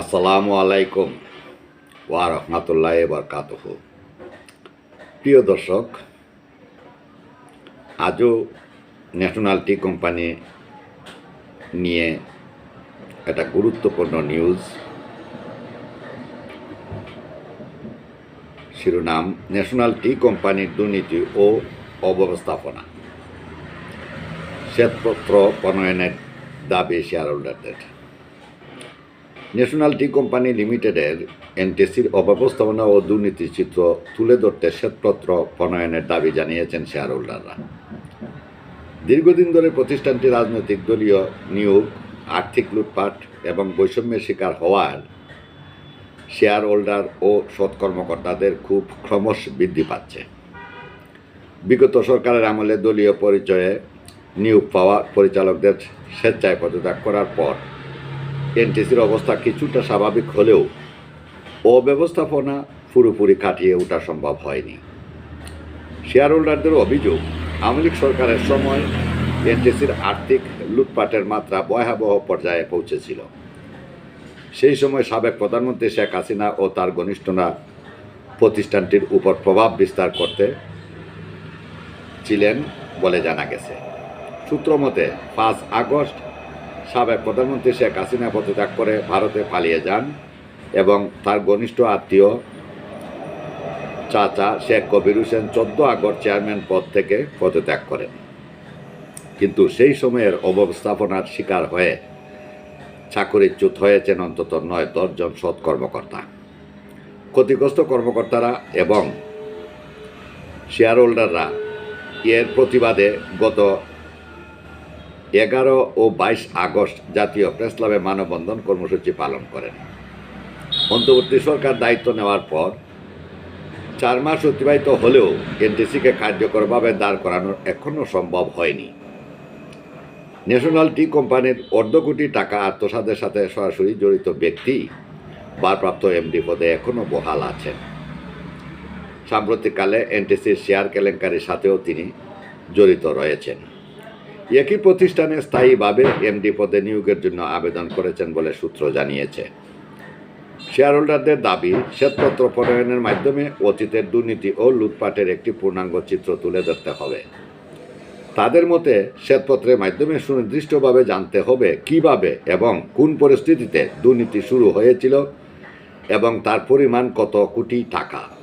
আসসালামু আলাইকুম ওয়া রহমাতুল্লাহ বরকাতহ। প্রিয় দর্শক, আজও ন্যাশনাল টি কোম্পানি নিয়ে একটা গুরুত্বপূর্ণ নিউজ, শিরোনাম, ন্যাশনাল টি কোম্পানির দুর্নীতি ও অব্যবস্থাপনা। শ্বেতপত্র প্রণয়নের দাবি শেয়ার হোল্ডারদের ন্যাশনাল টি কোম্পানি লিমিটেডের এনটিসির অব্যবস্থাপনা ও দুর্নীতি চিত্র তুলে ধরতে শ্বেতপত্র প্রণয়নের দাবি জানিয়েছেন শেয়ার হোল্ডাররা দীর্ঘদিন ধরে প্রতিষ্ঠানটি রাজনৈতিক দলীয় নিয়োগ, আর্থিক লুটপাট এবং বৈষম্যের শিকার হওয়ার শেয়ার হোল্ডার ও সৎ কর্মকর্তাদের খুব ক্রমশ বৃদ্ধি পাচ্ছে। বিগত সরকারের আমলে দলীয় পরিচয়ে নিয়োগ পাওয়া পরিচালকদের স্বেচ্ছায় পদত্যাগ করার পর এনটিসির অবস্থা কিছুটা স্বাভাবিক হলেও অব্যবস্থাপনা পুরোপুরি কাটিয়ে ওঠা সম্ভব হয়নি। শেয়ার হোল্ডারদের অভিযোগ, আওয়ামী লীগ সরকারের সময় এনটিসির আর্থিক লুটপাটের মাত্রা ভয়াবহ পর্যায়ে পৌঁছেছিল। সেই সময় সাবেক প্রধানমন্ত্রী শেখ হাসিনা ও তার ঘনিষ্ঠরা প্রতিষ্ঠানটির উপর প্রভাব বিস্তার করতে ছিলেন বলে জানা গেছে। সূত্র মতে, পাঁচ আগস্ট সাবেক প্রধানমন্ত্রী শেখ হাসিনা পদত্যাগ করে ভারতে পালিয়ে যান এবং তার ঘনিষ্ঠ আত্মীয় চাচা শেখ কবির হোসেন চোদ্দ আগস্ট চেয়ারম্যান পদ থেকে পদত্যাগ করেন। কিন্তু সেই সময়ের অব্যবস্থাপনার শিকার হয়ে চাকরিচ্যুত হয়েছেন অন্তত নয় দশজন সৎ কর্মকর্তা। ক্ষতিগ্রস্ত কর্মকর্তারা এবং শেয়ার হোল্ডাররা এর প্রতিবাদে গত এগারো ও বাইশ আগস্ট জাতীয় প্রেস ক্লাবে মানববন্ধন কর্মসূচি পালন করেন। অন্তর্বর্তী সরকার দায়িত্ব নেওয়ার পর চার মাস অতিবাহিত হলেও এনটিসিকে কার্যকরভাবে দাঁড় করানো এখনও সম্ভব হয়নি। ন্যাশনাল টি কোম্পানির অর্ধ কোটি টাকা আত্মসাদের সাথে সরাসরি জড়িত ব্যক্তি, ভারপ্রাপ্ত এমডি পদে এখনও বহাল আছেন। সাম্প্রতিককালে এনটিসির শেয়ার কেলেঙ্কারির সাথেও তিনি জড়িত রয়েছেন। একই প্রতিষ্ঠানে স্থায়ীভাবে এমডি পদে নিয়োগের জন্য আবেদন করেছেন বলে সূত্র জানিয়েছে। শেয়ার হোল্ডারদের দাবি, শ্বেতপত্র প্রণয়নের মাধ্যমে অতীতের দুর্নীতি ও লুটপাটের একটি পূর্ণাঙ্গ চিত্র তুলে ধরতে হবে। তাদের মতে, শ্বেতপত্রের মাধ্যমে সুনির্দিষ্টভাবে জানতে হবে কীভাবে এবং কোন পরিস্থিতিতে দুর্নীতি শুরু হয়েছিল এবং তার পরিমাণ কত কোটি টাকা।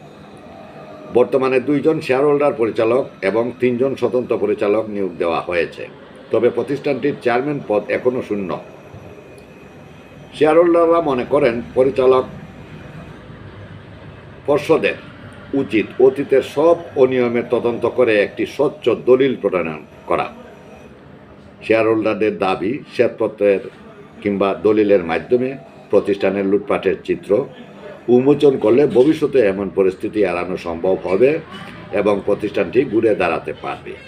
বর্তমানে দুইজন শেয়ার হোল্ডার পরিচালক এবং তিনজন স্বতন্ত্র পরিচালক নিয়োগ দেওয়া হয়েছে। তবে প্রতিষ্ঠানটির চেয়ারম্যান পদ এখনও শূন্য। শেয়ার হোল্ডাররা মনে করেন পরিচালক পর্ষদের উচিত অতীতের সব অনিয়মের তদন্ত করে একটি স্বচ্ছ দলিল প্রণয়ন করা। শেয়ার হোল্ডারদের দাবি শ্বেতপত্রের কিংবা দলিলের মাধ্যমে প্রতিষ্ঠানের লুটপাটের চিত্র উন্মোচন করলে ভবিষ্যতে এমন পরিস্থিতি এড়ানো সম্ভব হবে এবং প্রতিষ্ঠানটি ঘুরে দাঁড়াতে পারবে।